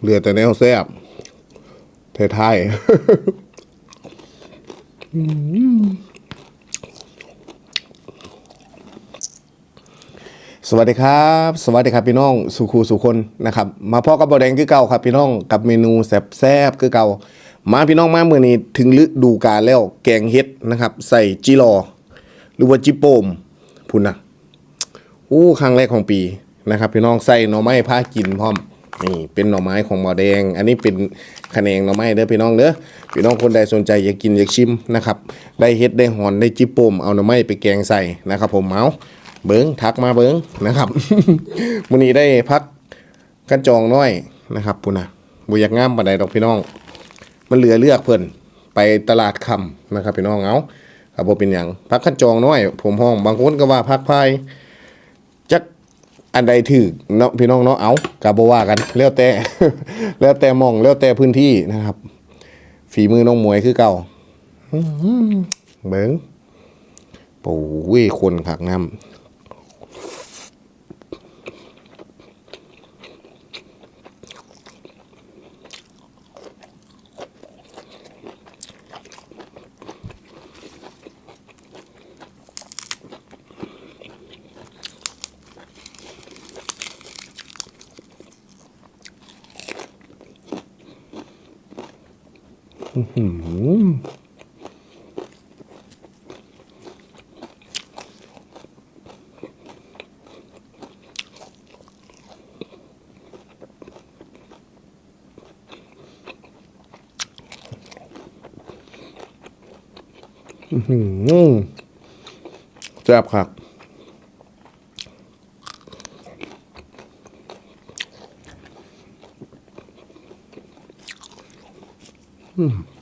เหลือแต่แนวแซ่บไทยสวัสดีครับ สวัสดีครับพี่น้องสุขูสุคนนะครับ มาพ่อกับบอแดงคือเก่าครับพี่น้องกับเมนูแซ่บๆคือเก่า มาพี่น้องมาเมื่อนี้ถึงฤดูกาลแล้วแกงเฮ็ดนะครับ ใส่จิรอ หรือว่าจิโปมพุ่นนะอู้ครั้งแรกของปีนะครับ พี่น้องใส่หน่อไม้ผ้ากินพร้อม นี่เป็นหน่อไม้ของหมอแดง อันนี้เป็นคะแนงหน่อไม้เด้อพี่น้องเด้อพี่น้องคนใดสนใจอยากกินอยากชิมนะครับได้เฮ็ดได้หอนได้จิโปมเอาหน่อไม้ไปแกงใส่นะครับ ผมเมาเบิ้งทักมาเบิ้งนะครับมื้อนี้ได้พักกันจองน้อยนะครับพุ่นนะบ่อยากงามปานใดดอกพี่น้อง มันเหลือเลือกเพิ่นไปตลาดคำนะครับพี่น้องเอาครับบ่เป็นหยังพักขั้นจองน้อย ผมห้องบางคนก็ว่าพักพาย อันใดถือเนาะพี่น้องเนาะเอากาบว่ากันแล้วแต่แล้วแต่มองแล้วแต่พื้นที่นะครับ ฝีมือน้องมวยคือเก่าอื้อหือเบิ่งปู้ยคนขักน้ำ แซ่บครับ Hmm.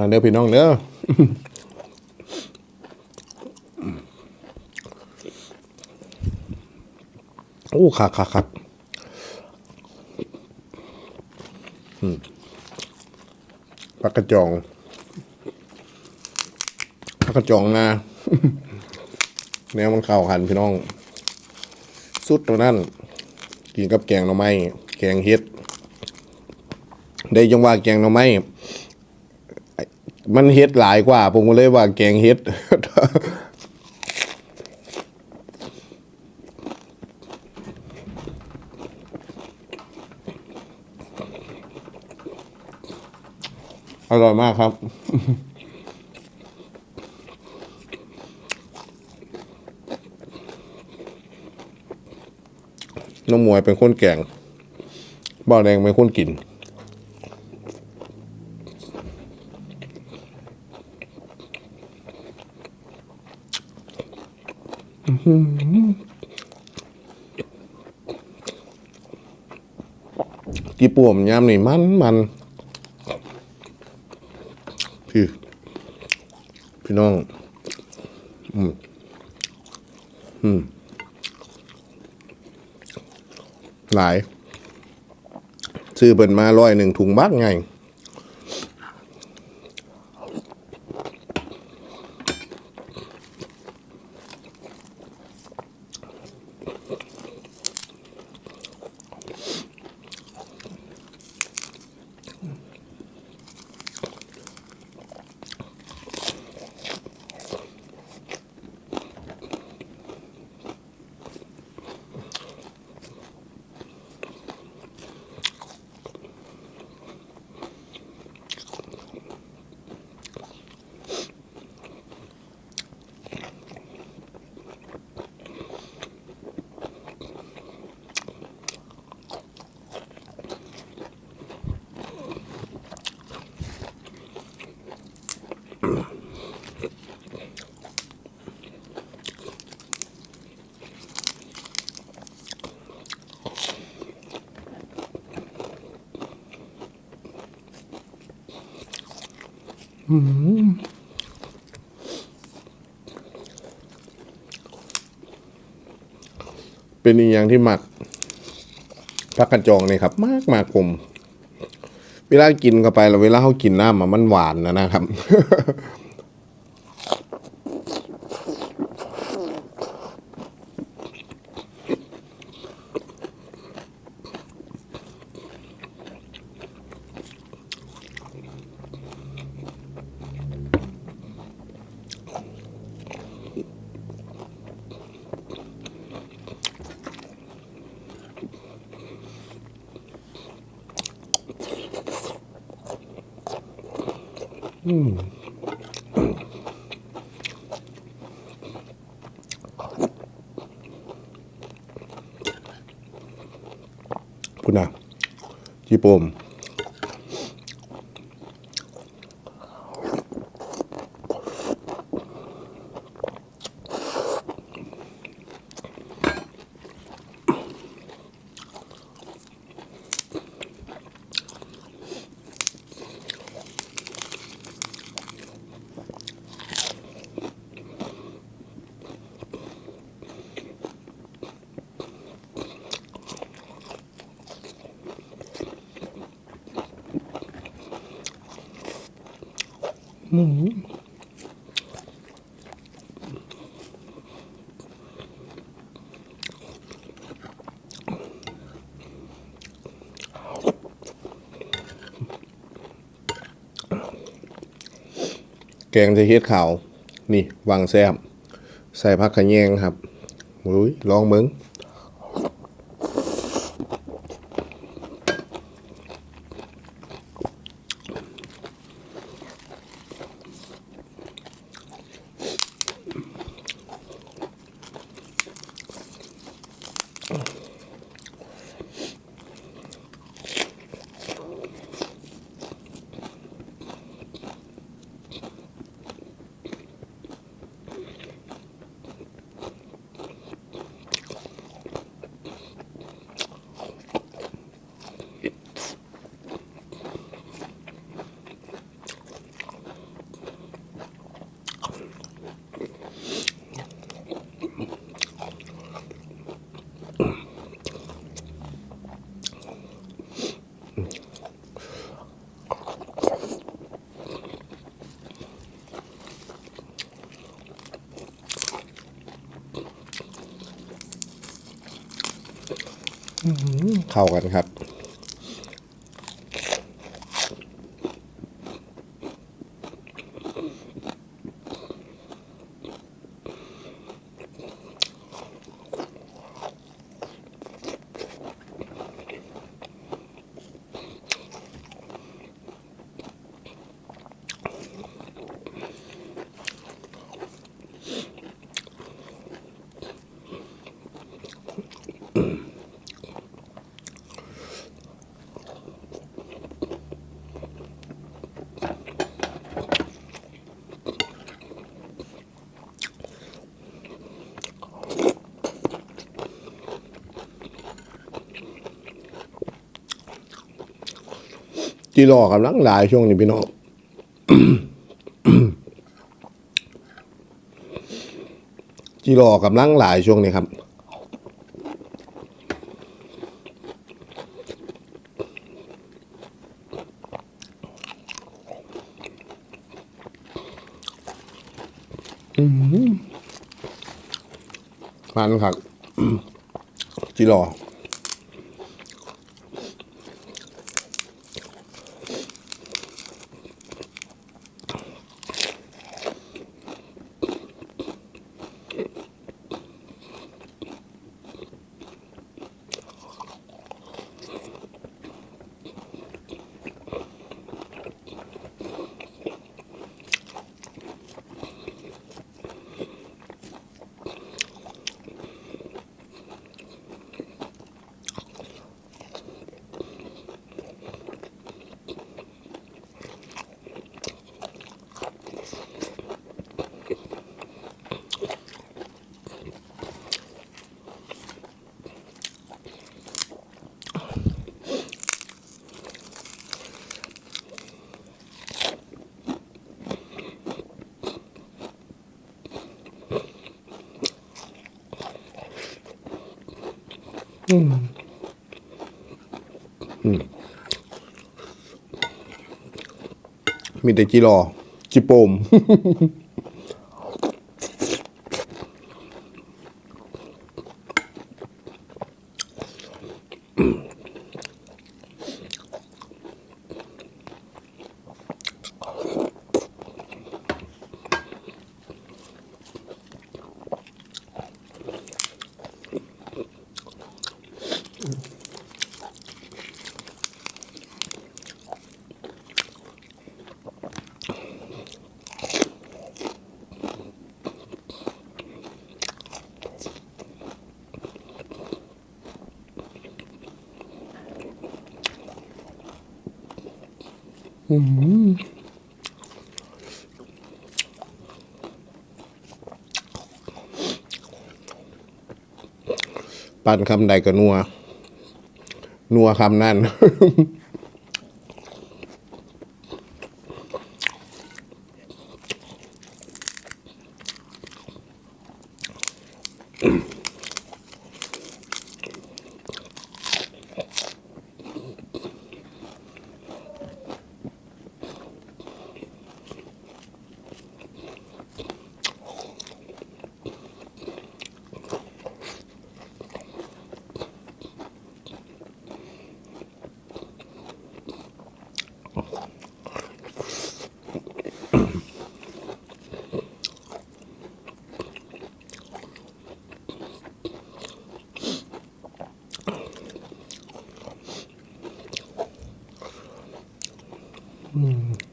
มาเด้อพี่น้องเด้อโอ้คักคักคักอืมปลากระจองปลากระจองนาแนวมันเข้ากันพี่น้อง สุดตัวนั้น กินกับแกงหน่อไม้ แกงเฮ็ด ได้ยังว่าแกงหน่อไม้ มันเฮ็ดหลายกว่า ผมก็เลยว่าแกงเฮ็ดอร่อยมากครับ น้องมวยเป็นคนแกงบ่าแดงเป็นคนกิน กีป่วมยามนี่มันมันพี่พี่น้อง อืม อืม หลาย ซื้อเปิดมาร้อยหนึ่งถุงบักไง เป็นอีกอย่างที่หมักพักกระจองนี่ครับ มากมากผมเวลากินเข้าไปแล้วเวลาเขากินน้ำมันหวานนะนะครับ คุณนะจีโปม แก งจะเฮ็ดขาว นี่วางแซบใส่ผักขะแยงครับอุ้ยลองเบิ้ง เข้ากันครับ จีรอกำลังหลายช่วงนี้พี่น้องจีรอกำลังหลายช่วงนี้ครับอืมมันครับจีรอ มีแต่จิรอจิโปม ปั่นคำใดก็นัว นัวคำนั่น Mm.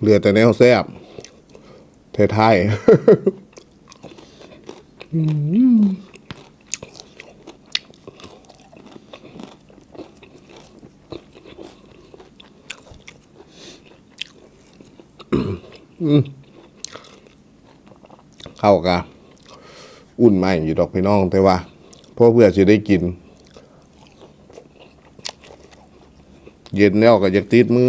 เหลือแต่แนวแซบไทยๆเข้ากะอุ่นม่อยู่ดอกพี่น้องแต่ว่าเพราะเพื่อจะได้กิน เย็นแล้วก็อยากติดมือ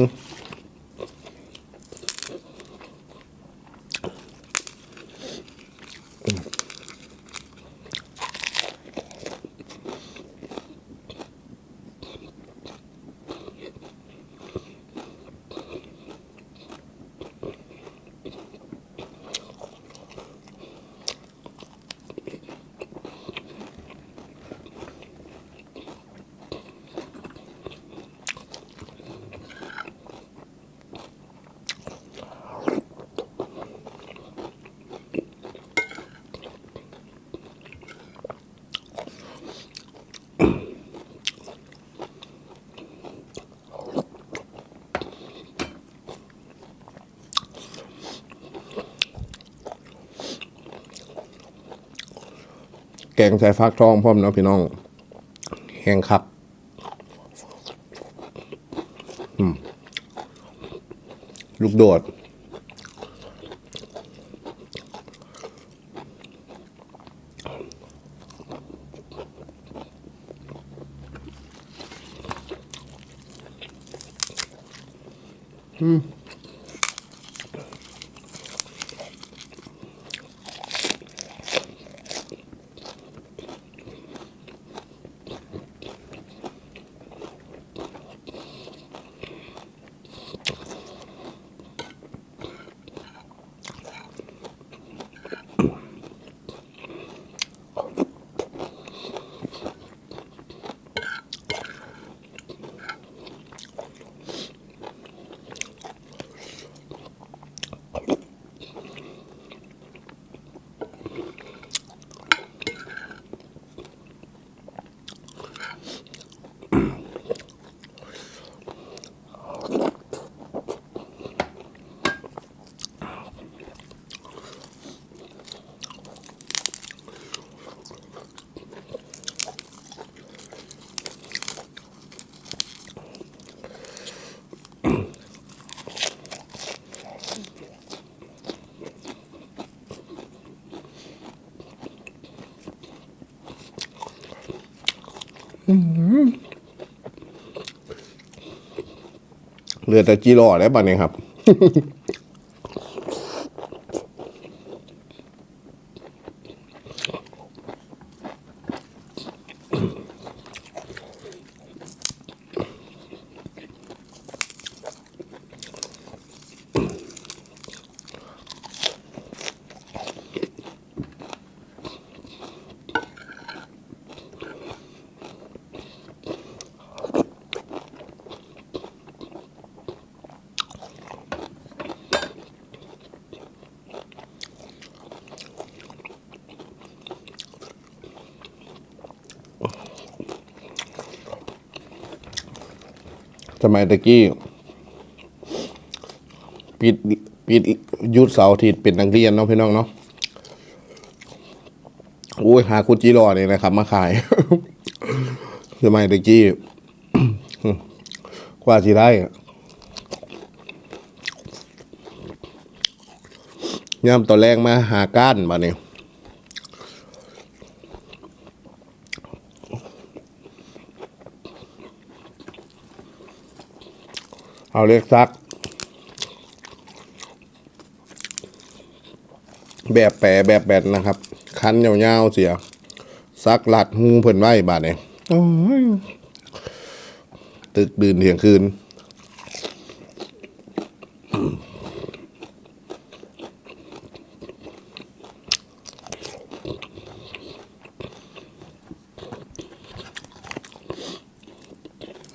แกงใส่ฟักทองพร้อมเนาะพี่น้องแห้งครับลูกโดด อ เหลือแต่จีรอแล้วบัดนี้ครับ มัยตะกี้ปิดปิดยุดเสาร์อาทิตย์เป็นนักเรียนเนาะพี่น้องเนาะโอ้ยหาคุจีรอเนี่ยนะครับ มาขาย สมัยตะกี้กว่าสิได้ย่ำตอนแรกมาหาก้านมาเนี่ย เอาเล็กซัก แบบแปรแบบแบนนะครับ คันยาวๆเสีย ซักหลัดหูเพิ่นไว้บาดเนี่ยโอ้ยตึกดื่นเที่ยงคืน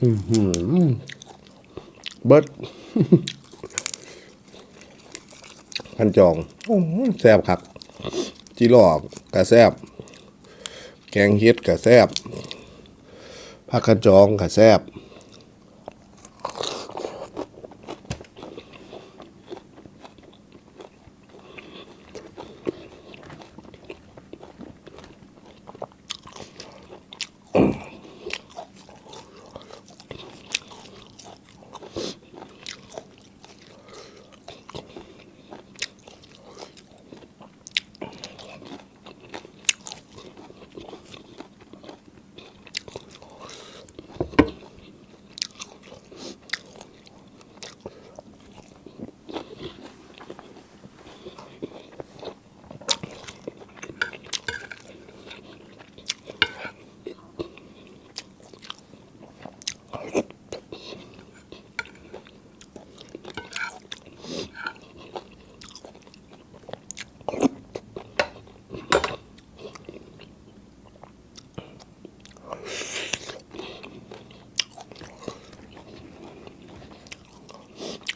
อื้อหือ เบิดพันจองโอ้ยแซ่บครับจีหลอกกะแซ่บแกงเฮ็ดกะแซ่บผักกระจองกะแซ่บ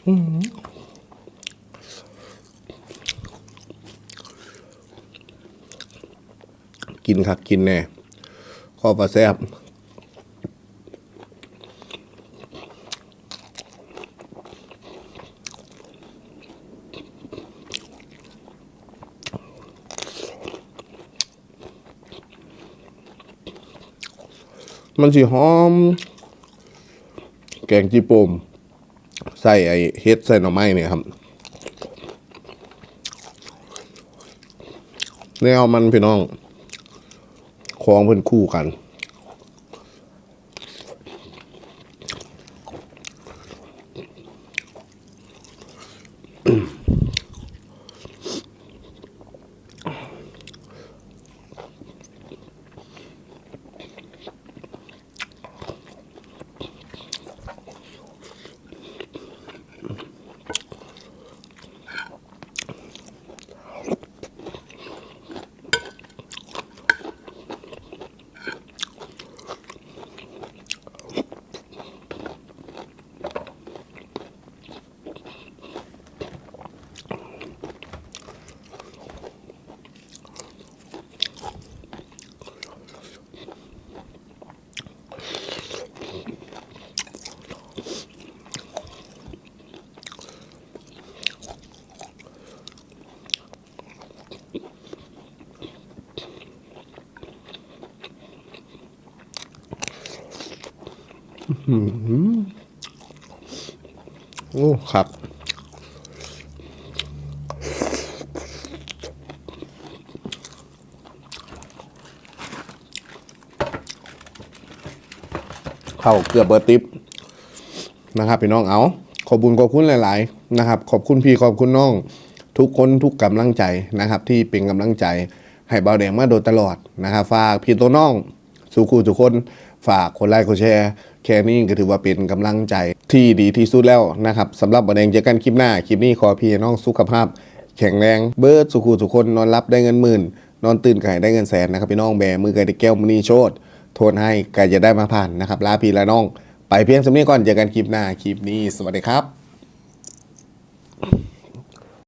กินคักกินแน่ข้อปลาแซ่บมันสิหอม แกงจีโปม ใส่ไอเฮ็ดใส่หน่อไม้เนี่ยครับแนวมันพี่น้องคล้องเพิ่นคู่กัน โอ้ครับเข้าเกือบเบอร์ติปนะครับพี่น้องเอาขอบคุญขอบคุณหลาย ๆ นะครับ ขอบคุณพี่ขอบคุณน้อง ทุกคนทุกกำลังใจนะครับ ที่เป็นกำลังใจให้เบาแดงมาโดยตลอดนะครับฝากพี่ตัวน้อง สู่คู่ทุกคน ฝากคนไลค์กดแชร์ ค่นี้ก็ถือว่าเป็นกำลังใจที่ดีที่สุดแล้วนะครับสำหรับบันเดงเจอกันคลิปหน้า คลิปนี้ขอพี่น้องสุขภาพ แข็งแรงเบิร์ดสุขุทุคนนอนรับได้เงินหมื่น นอนตื่นไก่ได้เงินแสนนะครับพี่น้องแบมือไก่ได้แก้วมณีโชดโทนให้ไก่จะได้มาผ่านนะครับลาพี่และน้อง ไปเพียงสำนี้ก่อนเจอกันคลิปหน้าคลิปนี้สวัสดีครับ